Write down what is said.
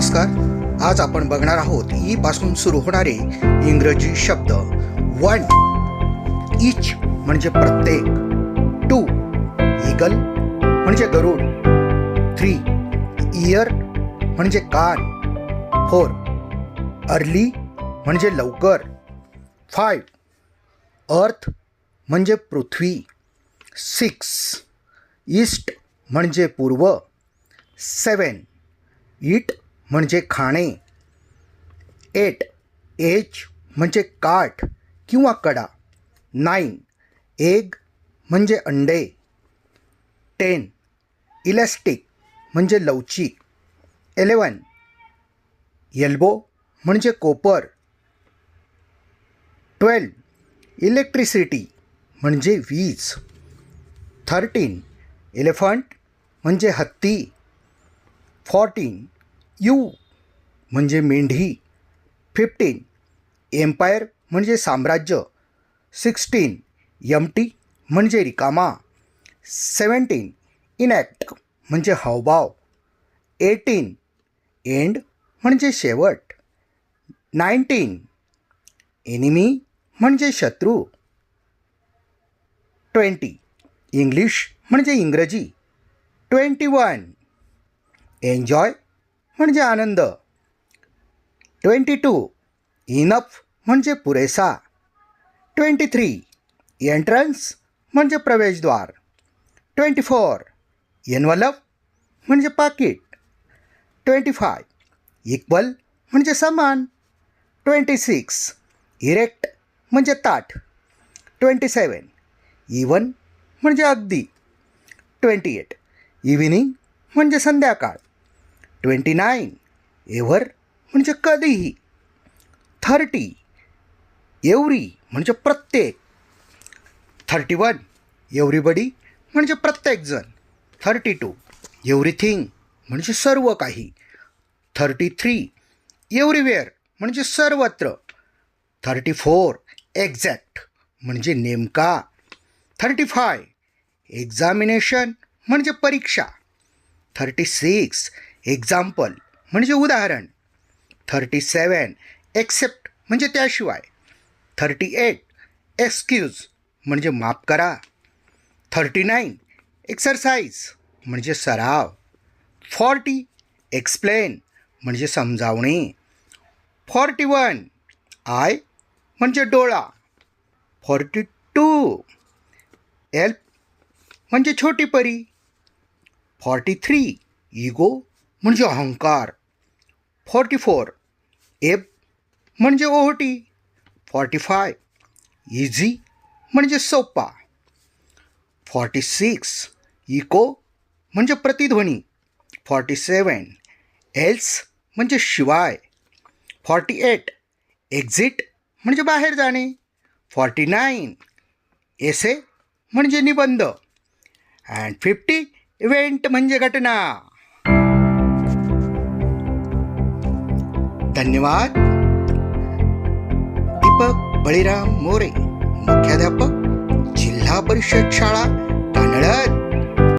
नमस्कार. आज आपण बघणार आहोत ई पासून सुरू होणारे इंग्रजी शब्द. वन इच म्हणजे प्रत्येक. टू इगल म्हणजे गरुड. थ्री इयर म्हणजे कान. फोर अर्ली म्हणजे लवकर. फाईव्ह अर्थ म्हणजे पृथ्वी. सिक्स ईस्ट म्हणजे पूर्व. सेवन इट म्हणजे खाणे. एट, एज म्हणजे काठ किंवा कडा. नाईन, एग म्हणजे अंडे. टेन, इलॅस्टिक म्हणजे लवचिक इलेवन एल्बो म्हणजे कोपर. ट्वेल्व, इलेक्ट्रिसिटी म्हणजे वीज. थर्टीन एलिफंट म्हणजे हत्ती. फॉर्टीन यू म्हणजे मेंढी. फिफ्टीन एम्पायर म्हणजे साम्राज्य. सिक्स्टीन यमटी म्हणजे रिकामा. सेवन्टीन इनॅक्ट म्हणजे हावभाव. एटीन एंड म्हणजे शेवट. नाईन्टीन एनिमी म्हणजे शत्रू. ट्वेंटी इंग्लिश म्हणजे इंग्रजी. ट्वेंटी वन एन्जॉय म्हणजे आनंद. ट्वेंटी टू इनफ म्हणजे पुरेसा. ट्वेंटी थ्री एंट्रन्स म्हणजे प्रवेशद्वार. ट्वेंटी फोर एनवलप म्हणजे पाकिट. ट्वेंटी फाय इक्वल म्हणजे समान. ट्वेंटी सिक्स इरेक्ट म्हणजे ताठ. ट्वेंटी सेवन इवन म्हणजे अगदी. ट्वेंटी एट इव्हिनिंग म्हणजे संध्याकाळ. Twenty nine. एव्हर म्हणजे कधीही. थर्टी. एवरी म्हणजे प्रत्येक. Thirty one. एव्हरीबडी म्हणजे प्रत्येकजण थर्टी टू. एव्हरीथिंग म्हणजे सर्व काही. Thirty three. एव्हरीवेअर म्हणजे सर्वत्र. Thirty four. एक्झॅक्ट म्हणजे नेमका. Thirty five. एक्झामिनेशन म्हणजे परीक्षा. Thirty six. एक्झाम्पल म्हणजे उदाहरण. थर्टी सेवन एक्सेप्ट म्हणजे त्याशिवाय. थर्टी एट एक्सक्यूज म्हणजे माफ करा. थर्टी नाईन एक्सरसाइज म्हणजे सराव. फॉर्टी एक्सप्लेन म्हणजे समजावणे. फॉर्टी वन आय म्हणजे डोळा. फॉर्टी टू एल्प म्हणजे छोटी परी. फॉर्टी थ्री इगो म्हणजे अहंकार. फॉर्टी फोर एब म्हणजे ओहटी. फॉर्टी फाय इझी म्हणजे सोपा फॉर्टी सिक्स इको म्हणजे प्रतिध्वनी. फॉर्टी सेवन एल्स म्हणजे शिवाय. फॉर्टी एट एक्झिट म्हणजे बाहेर जाणे. फॉर्टी नाईन एसे म्हणजे निबंध. अँड फिफ्टी इव्हेंट म्हणजे घटना. धन्यवाद. दीपक बळीराम मोरे मुख्याध्यापक जिल्हा परिषद शाळा तांदळत